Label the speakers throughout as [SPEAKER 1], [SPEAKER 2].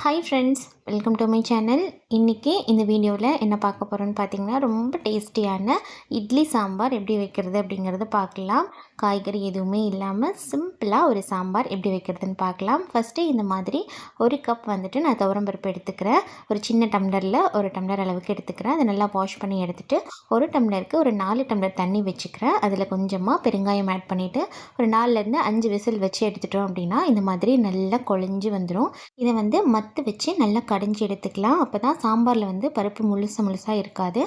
[SPEAKER 1] Hi friends welcome to my channel இன்றைக்கி இந்த வீடியோவில் என்ன பார்க்க போகிறோன்னு பார்த்தீங்கன்னா ரொம்ப டேஸ்டியான இட்லி சாம்பார் எப்படி வைக்கிறது அப்படிங்கிறத பார்க்கலாம். காய்கறி எதுவுமே இல்லாமல் சிம்பிளாக ஒரு சாம்பார் எப்படி வைக்கிறதுன்னு பார்க்கலாம். ஃபஸ்ட்டு இந்த மாதிரி ஒரு கப் வந்துட்டு நான் துவரம்பருப்பு எடுத்துக்கிறேன். ஒரு சின்ன டம்ளரில் ஒரு டம்ளர் அளவுக்கு எடுத்துக்கிறேன். அதை நல்லா வாஷ் பண்ணி எடுத்துகிட்டு ஒரு டம்ளருக்கு ஒரு நாலு டம்ளர் தண்ணி வச்சுக்கிறேன். அதில் கொஞ்சமாக பெருங்காயம் ஆட் பண்ணிவிட்டு ஒரு நாலுலேருந்து அஞ்சு விசில் வச்சு எடுத்துட்டோம் அப்படின்னா இந்த மாதிரி நல்லா கொழிஞ்சு வந்துடும் இதை வந்து மத்து வச்சு நல்லா கடைஞ்சி எடுத்துக்கலாம். அப்போ தான் சாம்பாரில் வந்து பருப்பு முழுசு முழுசாக இருக்காது.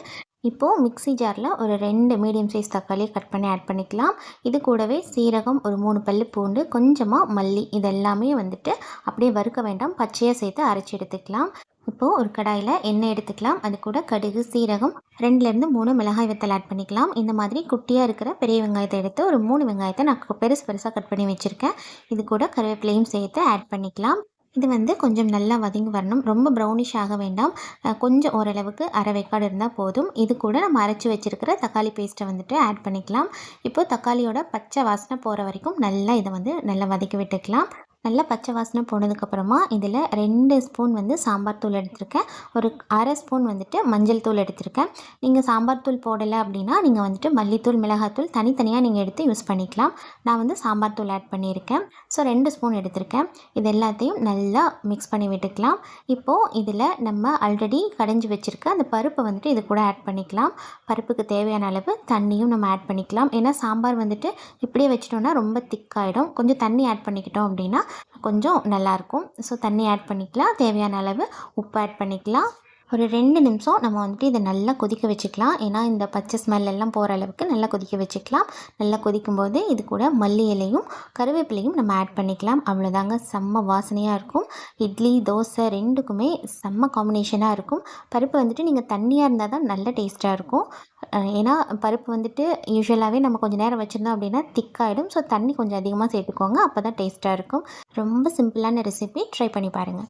[SPEAKER 1] இப்போது மிக்சி ஜாரில் ஒரு ரெண்டு மீடியம் சைஸ் தக்காளியை கட் பண்ணி ஆட் பண்ணிக்கலாம். இது கூடவே சீரகம் ஒரு மூணு பல்லு பூண்டு கொஞ்சமாக மல்லி இதெல்லாமே வந்துட்டு அப்படியே வறுக்க வேண்டாம். பச்சையாக சேர்த்து அரைச்சி எடுத்துக்கலாம். இப்போது ஒரு கடாயில் எண்ணெய் எடுத்துக்கலாம். அது கூட கடுகு சீரகம் ரெண்டுலேருந்து மூணு மிளகாய் வத்தல் ஆட் பண்ணிக்கலாம். இந்த மாதிரி குட்டியாக இருக்கிற பெரிய வெங்காயத்தை எடுத்து ஒரு மூணு வெங்காயத்தை நான் பெருசு பெருசாக கட் பண்ணி வச்சுருக்கேன். இது கூட கருவேப்பிலையும் சேர்த்து ஆட் பண்ணிக்கலாம். இது வந்து கொஞ்சம் நல்லா வதங்கி வரணும். ரொம்ப ப்ரௌனிஷ் ஆக வேண்டாம். கொஞ்சம் ஓரளவுக்கு அரை வைக்காடு இருந்தால் போதும். இது கூட நம்ம அரைச்சி வச்சுருக்கிற தக்காளி பேஸ்ட்டை வந்துட்டு ஆட் பண்ணிக்கலாம். இப்போது தக்காளியோட பச்சை வாசனை போகிற வரைக்கும் நல்லா இதை வந்து நல்லா வதக்கி விட்டுக்கலாம். நல்லா பச்சை வாசனை போனதுக்கப்புறமா இதில் ரெண்டு ஸ்பூன் வந்து சாம்பார் தூள் எடுத்திருக்கேன். ஒரு அரை ஸ்பூன் வந்துட்டு மஞ்சள் தூள் எடுத்திருக்கேன். நீங்கள் சாம்பார் தூள் போடலை அப்படின்னா நீங்கள் வந்துட்டு மல்லித்தூள் மிளகாத்தூள் தனித்தனியாக நீங்கள் எடுத்து யூஸ் பண்ணிக்கலாம். நான் வந்து சாம்பார் தூள் ஆட் பண்ணியிருக்கேன். ஸோ ரெண்டு ஸ்பூன் எடுத்திருக்கேன். இது எல்லாத்தையும் நல்லா மிக்ஸ் பண்ணி விட்டுக்கலாம். இப்போது இதில் நம்ம ஆல்ரெடி கடைஞ்சி வச்சுருக்க அந்த பருப்பை வந்துட்டு இது கூட ஆட் பண்ணிக்கலாம். பருப்புக்கு தேவையான அளவு தண்ணியும் நம்ம ஆட் பண்ணிக்கலாம். ஏன்னா சாம்பார் வந்துட்டு இப்படியே வச்சிட்டோம்னா ரொம்ப திக்காயிடும் கொஞ்சம் தண்ணி ஆட் பண்ணிக்கிட்டோம் அப்படின்னா கொஞ்சம் நல்லாயிருக்கும். ஸோ தண்ணி ஆட் பண்ணிக்கலாம். தேவையான அளவு உப்பு ஆட் பண்ணிக்கலாம். ஒரு ரெண்டு நிமிஷம் நம்ம வந்துட்டு இதை நல்லா கொதிக்க வச்சுக்கலாம். ஏன்னா இந்த பச்சை ஸ்மெல் எல்லாம் போகிற அளவுக்கு நல்லா கொதிக்க வச்சுக்கலாம். நல்லா கொதிக்கும்போது இது கூட மல்லி இலையும் கருவேப்பிலையும் நம்ம ஆட் பண்ணிக்கலாம். அவ்வளோதாங்க செம்ம வாசனையாக இருக்கும். இட்லி தோசை ரெண்டுக்குமே செம்ம காம்பினேஷனாக இருக்கும். பருப்பு வந்துட்டு நீங்கள் தண்ணியாக இருந்தால் தான் நல்ல டேஸ்ட்டாக இருக்கும். ஏன்னா பருப்பு வந்துட்டு யூஸ்வலாகவே நம்ம கொஞ்சம் நேரம் வச்சுருந்தோம் அப்படின்னா திக்காகிடும் ஸோ தண்ணி கொஞ்சம் அதிகமாக சேர்த்துக்கோங்க. அப்போ தான் டேஸ்ட்டாக இருக்கும். ரொம்ப சிம்பிளான ரெசிபி ட்ரை பண்ணி பாருங்கள்